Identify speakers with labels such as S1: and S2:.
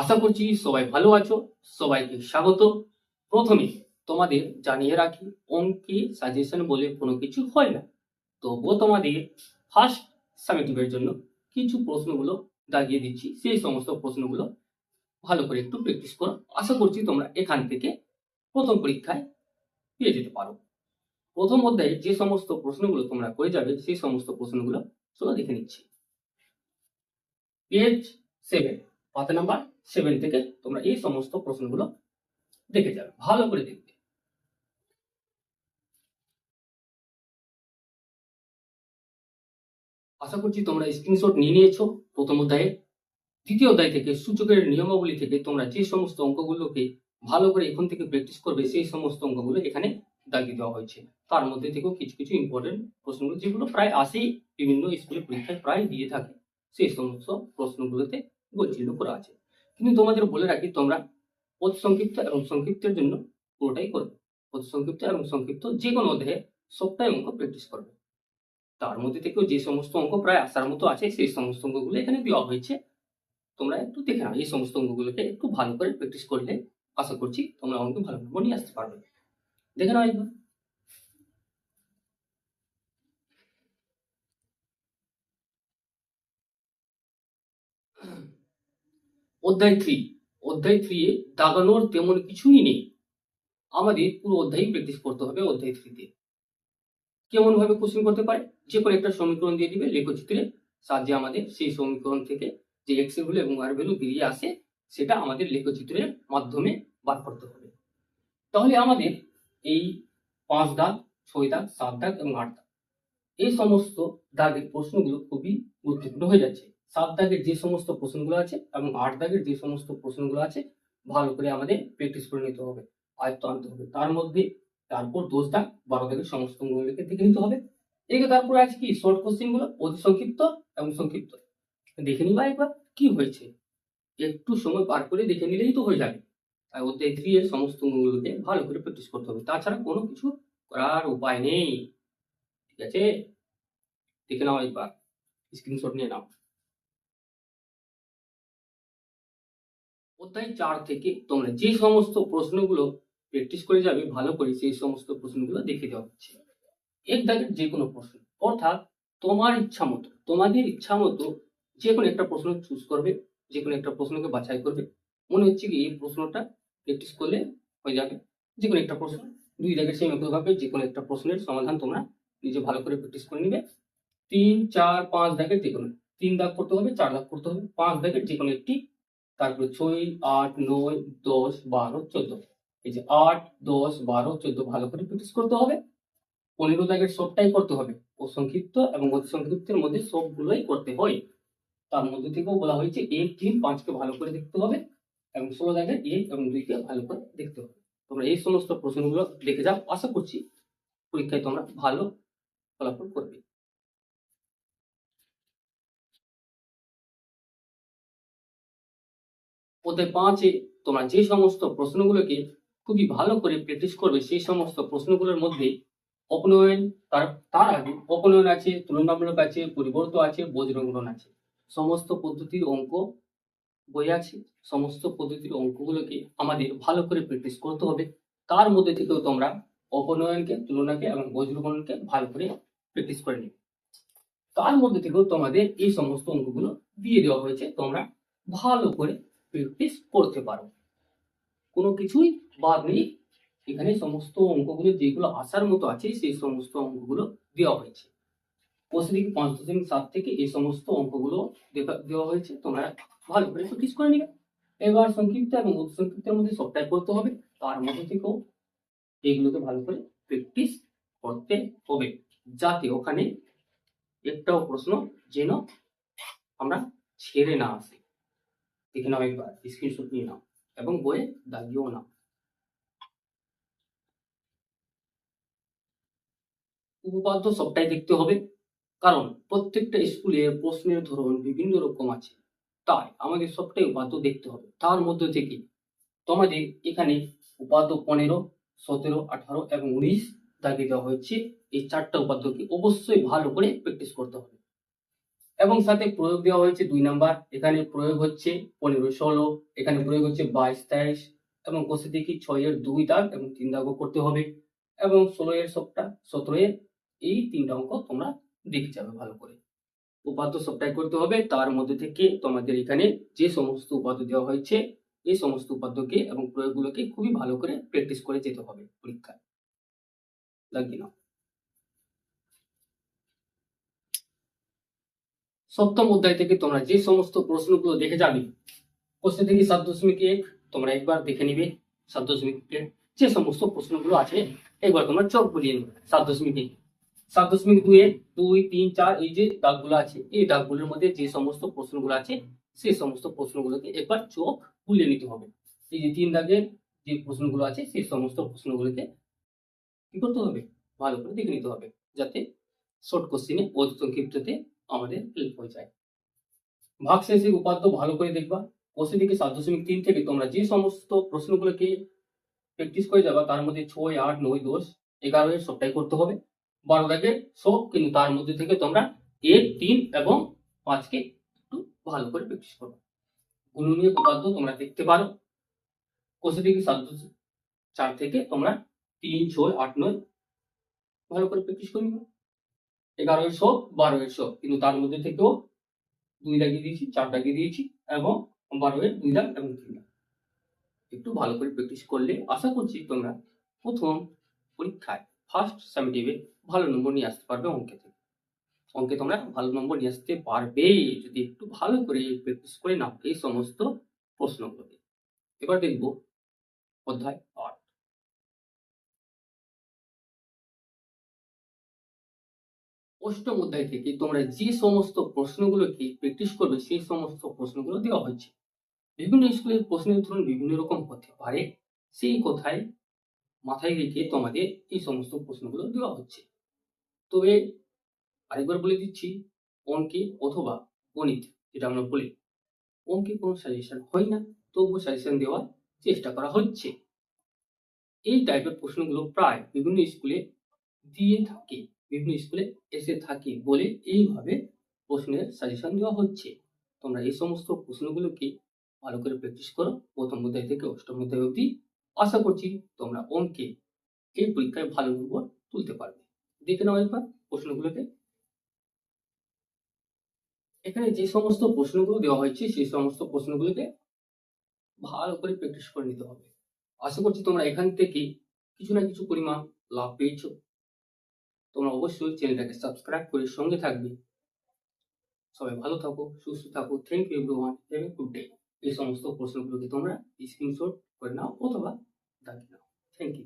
S1: আশা করছি সবাই ভালো আছো, সবাইকে স্বাগত। প্রথমে তোমাদের জানিয়ে রাখি, অঙ্কে সাজেশন বলে কোনো কিছু হয় না। তবুও তোমাদের ফার্স্ট সামেটিভের জন্য কিছু প্রশ্নগুলো দাগিয়ে দিচ্ছি, সেই সমস্ত প্রশ্নগুলো ভালো করে একটু প্র্যাকটিস করো। আশা করছি তোমরা এখান থেকে প্রথম পরীক্ষায় পেয়ে যেতে পারো। প্রথম অধ্যায়ে যে সমস্ত প্রশ্নগুলো তোমরা করে যাবে, সেই সমস্ত প্রশ্নগুলো চলো দেখে নিচ্ছি। পেজ সেভেন পাতা নাম্বার সেভেন থেকে তোমরা এই সমস্ত প্রশ্নগুলো দেখে যাবে, ভালো করে দেখবে। আশা করছি তোমরা স্ক্রিনশট নিয়ে নিয়েছো। প্রথম অধ্যায়ে, দ্বিতীয় অধ্যায় থেকে সূচকের নিয়মাবলী থেকে তোমরা যে সমস্ত অঙ্কগুলোকে ভালো করে এখন থেকে প্র্যাকটিস করবে, সেই সমস্ত অঙ্কগুলো এখানে দাগিয়ে দেওয়া হয়েছে। তার মধ্যে থেকেও কিছু কিছু ইম্পর্টেন্ট প্রশ্নগুলো, যেগুলো প্রায় আসেই বিভিন্ন স্কুলের পরীক্ষায় প্রায় দিয়ে থাকে। সেই সমস্ত প্রশ্নগুলোতে গোলচিহ্ন করা আছে। কিন্তু তোমাদের বলে রাখি, তোমরা অতি সংক্ষিপ্ত এবং সংক্ষিপ্তের জন্য পুরোটাই করবে। অতি সংক্ষিপ্ত এবং সংক্ষিপ্ত যে কোনো অধ্যায়ে সবটাই অঙ্ক প্র্যাকটিস করবে। তার মধ্যে থেকেও যে সমস্ত অঙ্ক প্রায় আসার মতো আছে, সেই সমস্ত অঙ্কগুলো এখানে দেওয়া হয়েছে। তোমরা একটু দেখে নাও, এই সমস্ত অঙ্কগুলোকে একটু ভালো করে প্র্যাকটিস করলে আশা করছি তোমরা অঙ্ক ভালো নম্বর নিয়ে আসতে পারবে। দেখে নাও একবার। অধ্যায় থ্রি অধ্যায় থ্রি এ দাগানোর তেমন কিছুই নেই। আমাদের পুরো অধ্যায় প্র্যাকটিস করতে হবে অধ্যায় থ্রিতে কেমন ভাবে কোশ্চেন করতে পারে? যে কোনো একটা সমীকরণ দিয়ে দিবে, লেখচিত্রে সাহায্যে আমাদের সেই সমীকরণ থেকে যে এক্সের ভ্যালু এবং আর ভ্যালু বেরিয়ে আসে, সেটা আমাদের লেখচিত্রের মাধ্যমে বার করতে হবে। তাহলে আমাদের এই পাঁচ দাগ, ছয় দাগ, সাত দাগ এবং আট দাগ, এই সমস্ত দাগের প্রশ্নগুলো খুবই গুরুত্বপূর্ণ হয়ে যাচ্ছে। সাত দাগের যে সমস্ত প্রশ্নগুলো আছে এবং আট দাগের যে সমস্ত প্রশ্নগুলো আছে, ভালো করে আমাদের প্র্যাকটিস করে নিতে হবে, আয়ত্ত আনতে হবে। তার মধ্যে তারপর দশ দাগ বারো দাগের সমস্ত অঙ্কগুলোকে দেখে নিতে হবে। এদিকে তারপরে আছে কি? শর্ট কোশ্চেনগুলো অতি সংক্ষিপ্ত এবং সংক্ষিপ্ত। দেখে নিবা একবার কি হয়েছে। একটু সময় পার করে দেখে নিলেই তো হয়ে যাবে। আর ওতে এর সমস্ত অঙ্কগুলোকে ভালো করে প্র্যাকটিস করতে হবে। তাছাড়া কোনো কিছু করার উপায় নেই। ঠিক আছে? দেখে নাও একবার। স্ক্রিনশট নিয়ে নাও। অধ্যায় চার থেকে তোমরা যে সমস্ত প্রশ্নগুলো প্র্যাকটিস করে যাবে, ভালো করে সেই সমস্ত প্রশ্নগুলো দেখে দেওয়া হচ্ছে। এক দাগের যে কোনো প্রশ্ন, অর্থাৎ তোমার ইচ্ছা মতো, তোমাদের ইচ্ছা মতো যে কোনো একটা প্রশ্ন চুজ করবে, যে কোনো একটা প্রশ্নকে বাছাই করবে। মনে হচ্ছে কি এই প্রশ্নটা প্র্যাকটিস করলে হয়ে যাবে। যে কোনো একটা প্রশ্ন, দুই দাগের সেম একইভাবে যে কোনো একটা প্রশ্নের সমাধান তোমরা নিজে ভালো করে প্র্যাকটিস করে নিবে। তিন, চার, পাঁচ দাগের যে কোনো, তিন দাগ করতে হবে, চার দাগ করতে হবে, পাঁচ দাগের যে কোনো একটি তারপরে ছয়, আট, নয়, দশ, বারো, চোদ্দ। এই যে আট, দশ, বারো, চোদ্দ ভালো করে প্র্যাকটিস করতে হবে। পনেরো দাগের সবটাই করতে হবে। ও সংক্ষিপ্ত এবং অতি সংক্ষিপ্তের মধ্যে সবগুলোই করতে হয়। তার মধ্যে থেকেও বলা হয়েছে এক তিন পাঁচকে ভালো করে দেখতে হবে এবং ষোলো দাগের এক এবং দুইকে ভালো করে দেখতে হবে। তোমরা এই সমস্ত প্রশ্নগুলো দেখে যাও। আশা করছি পরীক্ষায় তোমরা ভালো ফলাফল করবে। অধ্যায় পাঁচে তোমরা যে সমস্ত প্রশ্নগুলোকে খুবই ভালো করে প্র্যাকটিস করবে, সেই সমস্ত প্রশ্নগুলোর মধ্যে অপনয়ন, তার তার আগে অপনয়ন আছে, তুলনামূলক আছে, পরিবর্ত আছে বজ্রগ্রহণ আছে। সমস্ত পদ্ধতির অঙ্ক বই আছে, সমস্ত পদ্ধতির অঙ্কগুলোকে আমাদের ভালো করে প্র্যাকটিস করতে হবে। তার মধ্যে থেকেও তোমরা অপনয়নকে, তুলনাকে এবং বজ্রগ্রহণকে ভালো করে প্র্যাকটিস করে নিবে তার মধ্যে থেকেও তোমাদের এই সমস্ত অঙ্কগুলো দিয়ে দেওয়া হয়েছে, তোমরা ভালো করে প্র্যাকটিস করতে পারো। কোনো কিছুই বাদ নেই। এখানে সমস্ত অঙ্কগুলো যেগুলো আসার মতো আছে, সেই সমস্ত অঙ্কগুলো দেওয়া হয়েছে। কোষদিকে পাঁচ দশমিক সাত থেকে এই সমস্ত অঙ্কগুলো দেওয়া হয়েছে। তোমরা ভালো করে প্র্যাকটিস করে নিবে। এবার সংক্ষিপ্ত এবং সংক্ষিপ্তের মধ্যে সবটাই করতে হবে। তার মধ্যে থেকেও এইগুলোকে ভালো করে প্র্যাকটিস করতে হবে। যাতে ওখানে একটাও প্রশ্ন যেন আমরা ছেড়ে না আসে। দেখে নাও একবার স্ক্রিনশট নিয়ে নাও এবং বইয়ে দাগিয়েও নাও। উপপাদ্য সবটাই দেখতে হবে, কারণ প্রত্যেকটা স্কুলে প্রশ্নের ধরন বিভিন্ন রকম আছে। তাই আমাদের সবটাই উপাদ্য দেখতে হবে। তার মধ্যে থেকে তোমাদের এখানে উপাদ্য পনেরো, সতেরো, আঠারো এবং উনিশ দাগিয়ে দেওয়া হয়েছে। এই চারটা উপাদ্যকে অবশ্যই ভালো করে প্র্যাকটিস করতে হবে। এবং সাথে প্রয়োগ দেওয়া হয়েছে দুই নাম্বার। এখানে প্রয়োগ হচ্ছে পনেরো ষোলো, এখানে প্রয়োগ হচ্ছে বাইশ তেইশ এবং কোষে দেখি ছয়ের দুই দাগ এবং তিন দাগও করতে হবে এবং ষোলো এর সবটা, সতেরো এর এই তিনটা অঙ্ক তোমরা দেখে যাবে ভালো করে। উপাত্ত সবটাই করতে হবে, তার মধ্যে থেকে তোমাদের এখানে যে সমস্ত উপাত্ত দেওয়া হয়েছে, এই সমস্ত উপাদ্যকে এবং প্রয়োগগুলোকে খুবই ভালো করে প্র্যাকটিস করে যেতে হবে পরীক্ষায়। লাগিয়ে নাও। সপ্তম অধ্যায় থেকে তোমরা যে সমস্ত প্রশ্নগুলো দেখে যাবে প্রশ্ন থেকে সাত দশমিক এক, তোমরা একবার দেখে নিবে সাত দশমিক এক যে সমস্ত প্রশ্নগুলো আছে, একবার তোমরা চোখ বুলিয়ে নেবে সাত দশমিক এক। সাত দশমিক দুই দুই, তিন, চার, এই যে দাগগুলো আছে, এই দাগগুলোর মধ্যে যে সমস্ত প্রশ্নগুলো আছে, সেই সমস্ত প্রশ্নগুলোকে একবার চোখ বুলিয়ে নিতে হবে। এই যে তিন দাগের যে প্রশ্নগুলো আছে, সেই সমস্ত প্রশ্নগুলোকে কি করতে হবে? ভালো করে দেখে নিতে হবে, যাতে শর্ট কোশ্চিনে অতি সংক্ষিপ্ততে আমাদের হেল্প হয়ে যায়। ভাগ শেষের উপাত্ত ভালো করে দেখবা, কোশ্চেন থেকে সাত দশমিক তিন থেকে তোমরা যে সমস্ত প্রশ্নগুলোকে প্র্যাকটিস করে যাবা, তার মধ্যে ছয়, আট, নয়, দশ, এগারো এর সবটাই করতে হবে। বারো দাগের সব, কিন্তু তার মধ্যে থেকে তোমরা এক, তিন এবং পাঁচকে একটু ভালো করে প্র্যাকটিস করবে। গুণনীয় উপাত্ত তোমরা দেখতে পারো। কোশ্চেন থেকে সাত চার থেকে তোমরা তিন, ছয়, আট, নয় ভালো করে প্র্যাকটিস করে নিবে। এগারো এর সব বারো কিন্তু তার মধ্যে থেকেও দুই দাগিয়ে দিয়েছি, চার দাগিয়ে দিয়েছি এবং বারো এর দুই দাগ এবং তিন দাগ। একটু ভালো করে প্র্যাকটিস করলে আশা করছি তোমরা প্রথম পরীক্ষায় ফার্স্ট সামিটিভে ভালো নম্বর নিয়ে আসতে পারবে অঙ্কে থেকে। অঙ্কে তোমরা ভালো নম্বর নিয়ে আসতে পারবে। যদি একটু ভালো করে প্র্যাকটিস করে নাও এই সমস্ত প্রশ্নগুলোকে। এবার দেখব অধ্যায় অষ্টম অধ্যায় থেকে তোমরা যে সমস্ত প্রশ্নগুলোকে প্র্যাকটিস করবে, সেই সমস্ত প্রশ্নগুলো দেওয়া হচ্ছে বিভিন্ন স্কুলের প্রশ্নের ধরন বিভিন্ন রকম হতে পারে। সেই কথায় মাথায় রেখে তোমাদের এই সমস্ত প্রশ্নগুলো দেওয়া হচ্ছে। তবে আরেকবার বলে দিচ্ছি, অঙ্কে অথবা গণিত যেটা আমরা বলি, অঙ্কে কোনো সাজেশন হয় না, তবুও সাজেশন দেওয়ার চেষ্টা করা হচ্ছে। এই টাইপের প্রশ্নগুলো প্রায় বিভিন্ন স্কুলে দিয়ে থাকে। বিভিন্ন স্কুলে এসে থাকে বলে এইভাবে প্রশ্নের সাজেশন দেওয়া হচ্ছে। তোমরা এই সমস্ত প্রশ্নগুলোকে ভালো করে প্র্যাকটিস করো। প্রথম অধ্যায় থেকে অষ্টম অধ্যায় অবধি আশা করছি তোমরা অঙ্কে এই পরীক্ষায় ভালো নম্বর তুলতে পারবে। দেখে নাও একবার প্রশ্নগুলোকে। এখানে যে সমস্ত প্রশ্নগুলো দেওয়া হয়েছে, সেই সমস্ত প্রশ্নগুলোকে ভালো করে প্র্যাকটিস করে নিতে হবে। আশা করছি তোমরা এখান থেকে কিছু না কিছু পরিমাণ লাভ পেয়েছ। তোমরা অবশ্যই চ্যানেলটাকে সাবস্ক্রাইব করে সঙ্গে থাকবে। সবাই ভালো থাকো, সুস্থ থাকো। Thank you everyone have a good day এই সমস্ত প্রশ্নগুলোকে তোমরা স্ক্রিনশট করে নাও অথবা দাগিয়ে নাও। Thank you